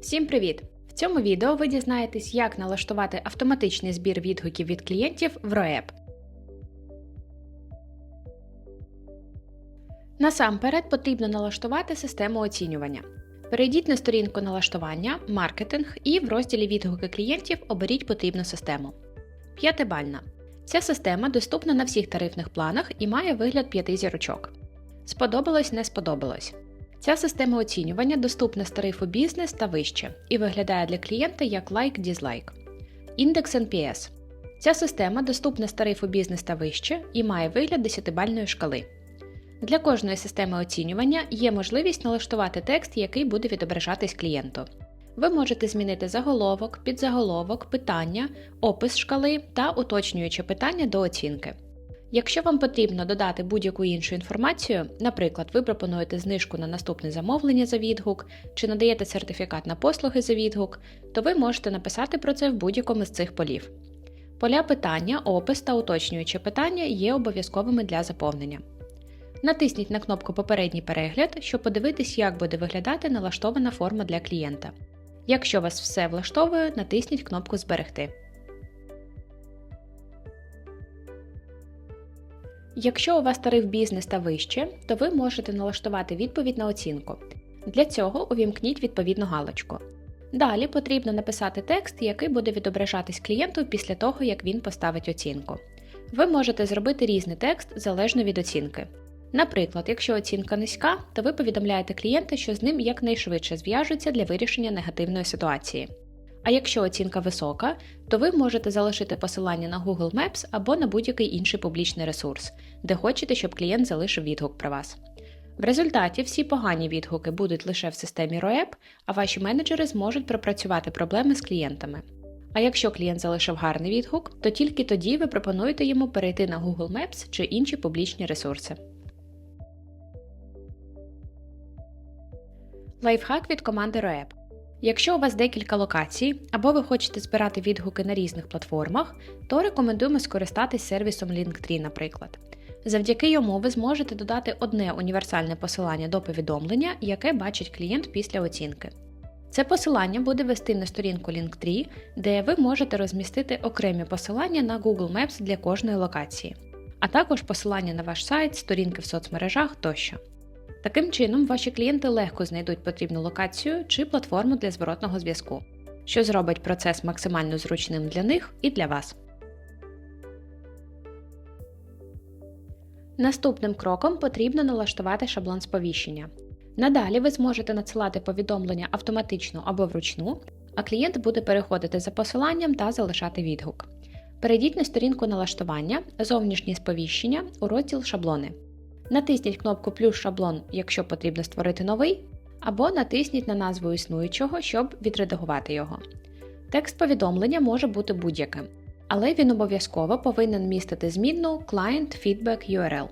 Всім привіт! В цьому відео ви дізнаєтесь, як налаштувати автоматичний збір відгуків від клієнтів в ROEP. Насамперед потрібно налаштувати систему оцінювання. Перейдіть на сторінку налаштування, маркетинг і в розділі відгуки клієнтів оберіть потрібну систему. П'ятибальна. Ця система доступна на всіх тарифних планах і має вигляд п'яти зірочок. Сподобалось, не сподобалось. Ця система оцінювання доступна з тарифу бізнес та вище і виглядає для клієнта як лайк-дізлайк. Індекс NPS. Ця система доступна з тарифу бізнес та вище і має вигляд 10-бальної шкали. Для кожної системи оцінювання є можливість налаштувати текст, який буде відображатись клієнту. Ви можете змінити заголовок, підзаголовок, питання, опис шкали та уточнююче питання до оцінки. Якщо вам потрібно додати будь-яку іншу інформацію, наприклад, ви пропонуєте знижку на наступне замовлення за відгук чи надаєте сертифікат на послуги за відгук, то ви можете написати про це в будь-якому з цих полів. Поля питання, опис та уточнююче питання є обов'язковими для заповнення. Натисніть на кнопку Попередній перегляд, щоб подивитись, як буде виглядати налаштована форма для клієнта. Якщо вас все влаштовує, натисніть кнопку Зберегти. Якщо у вас тариф бізнес та вище, то ви можете налаштувати відповідь на оцінку. Для цього увімкніть відповідну галочку. Далі потрібно написати текст, який буде відображатись клієнту після того, як він поставить оцінку. Ви можете зробити різний текст залежно від оцінки. Наприклад, якщо оцінка низька, то ви повідомляєте клієнта, що з ним якнайшвидше зв'яжуться для вирішення негативної ситуації. А якщо оцінка висока, то ви можете залишити посилання на Google Maps або на будь-який інший публічний ресурс, де хочете, щоб клієнт залишив відгук про вас. В результаті всі погані відгуки будуть лише в системі ROEP, а ваші менеджери зможуть пропрацювати проблеми з клієнтами. А якщо клієнт залишив гарний відгук, то тільки тоді ви пропонуєте йому перейти на Google Maps чи інші публічні ресурси. Лайфхак від команди ROEP. Якщо у вас декілька локацій, або ви хочете збирати відгуки на різних платформах, то рекомендуємо скористатись сервісом Linktree, наприклад. Завдяки йому ви зможете додати одне універсальне посилання до повідомлення, яке бачить клієнт після оцінки. Це посилання буде вести на сторінку Linktree, де ви можете розмістити окремі посилання на Google Maps для кожної локації, а також посилання на ваш сайт, сторінки в соцмережах тощо. Таким чином, ваші клієнти легко знайдуть потрібну локацію чи платформу для зворотного зв'язку, що зробить процес максимально зручним для них і для вас. Наступним кроком потрібно налаштувати шаблон сповіщення. Надалі ви зможете надсилати повідомлення автоматично або вручну, а клієнт буде переходити за посиланням та залишати відгук. Перейдіть на сторінку налаштування, зовнішні сповіщення у розділ Шаблони. Натисніть кнопку Плюс шаблон, якщо потрібно створити новий, або натисніть на назву існуючого, щоб відредагувати його. Текст повідомлення може бути будь-яким, але він обов'язково повинен містити змінну Client Feedback URL,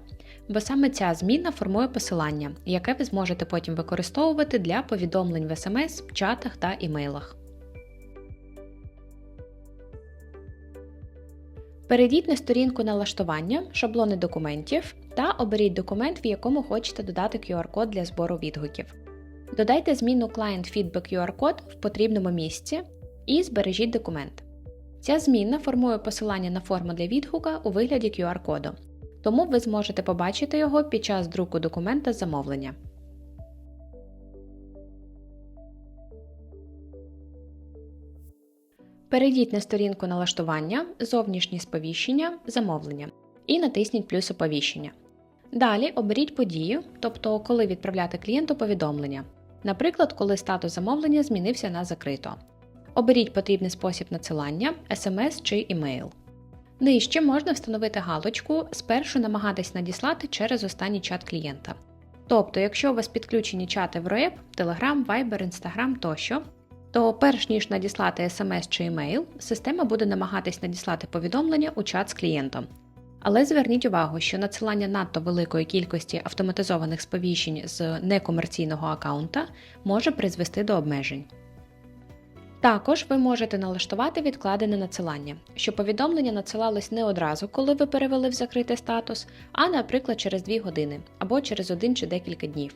бо саме ця змінна формує посилання, яке ви зможете потім використовувати для повідомлень в SMS, чатах та імейлах. Перейдіть на сторінку налаштування, шаблони документів та оберіть документ, в якому хочете додати QR-код для збору відгуків. Додайте зміну Client Feedback QR-код в потрібному місці і збережіть документ. Ця зміна формує посилання на форму для відгука у вигляді QR-коду, тому ви зможете побачити його під час друку документа замовлення. Перейдіть на сторінку налаштування, зовнішні сповіщення, замовлення і натисніть плюс оповіщення. Далі оберіть подію, тобто коли відправляти клієнту повідомлення, наприклад, коли статус замовлення змінився на закрито. Оберіть потрібний спосіб надсилання, SMS чи email. Нижче можна встановити галочку Спершу намагатись надіслати через останній чат клієнта. Тобто, якщо у вас підключені чати в REP, Telegram, Viber, Instagram тощо, то перш ніж надіслати SMS чи емейл, система буде намагатись надіслати повідомлення у чат з клієнтом. Але зверніть увагу, що надсилання надто великої кількості автоматизованих сповіщень з некомерційного аккаунта може призвести до обмежень. Також ви можете налаштувати відкладене надсилання, щоб повідомлення надсилалось не одразу, коли ви перевели в закритий статус, а, наприклад, через 2 години або через один чи декілька днів.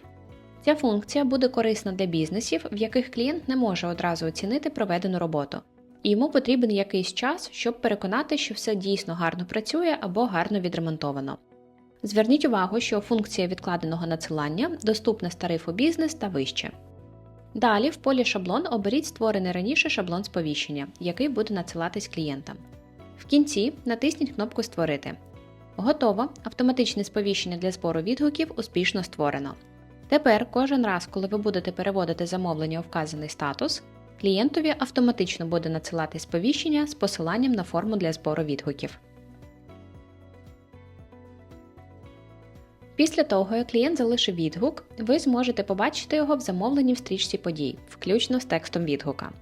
Ця функція буде корисна для бізнесів, в яких клієнт не може одразу оцінити проведену роботу, і йому потрібен якийсь час, щоб переконати, що все дійсно гарно працює або гарно відремонтовано. Зверніть увагу, що функція відкладеного надсилання доступна з тарифу бізнес та вище. Далі в полі шаблон оберіть створений раніше шаблон сповіщення, який буде надсилатись клієнтам. В кінці натисніть кнопку Створити. Готово! Автоматичне сповіщення для збору відгуків успішно створено. Тепер кожен раз, коли ви будете переводити замовлення у вказаний статус, клієнтові автоматично буде надсилати сповіщення з посиланням на форму для збору відгуків. Після того, як клієнт залишив відгук, ви зможете побачити його в замовленні в стрічці подій, включно з текстом відгука.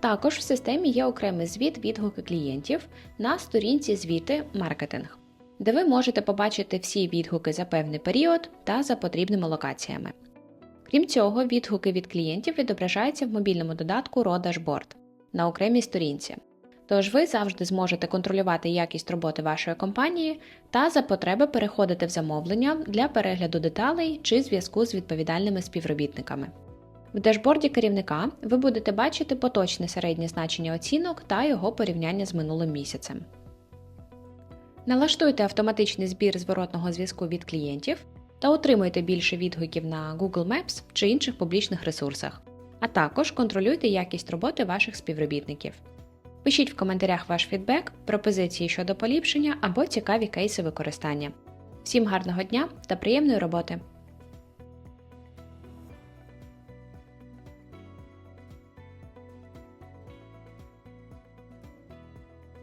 Також в системі є окремий звіт відгуки клієнтів на сторінці звіти маркетинг, де ви можете побачити всі відгуки за певний період та за потрібними локаціями. Крім цього, відгуки від клієнтів відображаються в мобільному додатку Raw Dashboard на окремій сторінці. Тож ви завжди зможете контролювати якість роботи вашої компанії та за потреби переходити в замовлення для перегляду деталей чи зв'язку з відповідальними співробітниками. В дашборді керівника ви будете бачити поточне середнє значення оцінок та його порівняння з минулим місяцем. Налаштуйте автоматичний збір зворотного зв'язку від клієнтів та отримуйте більше відгуків на Google Maps чи інших публічних ресурсах, а також контролюйте якість роботи ваших співробітників. Пишіть в коментарях ваш фідбек, пропозиції щодо поліпшення або цікаві кейси використання. Всім гарного дня та приємної роботи!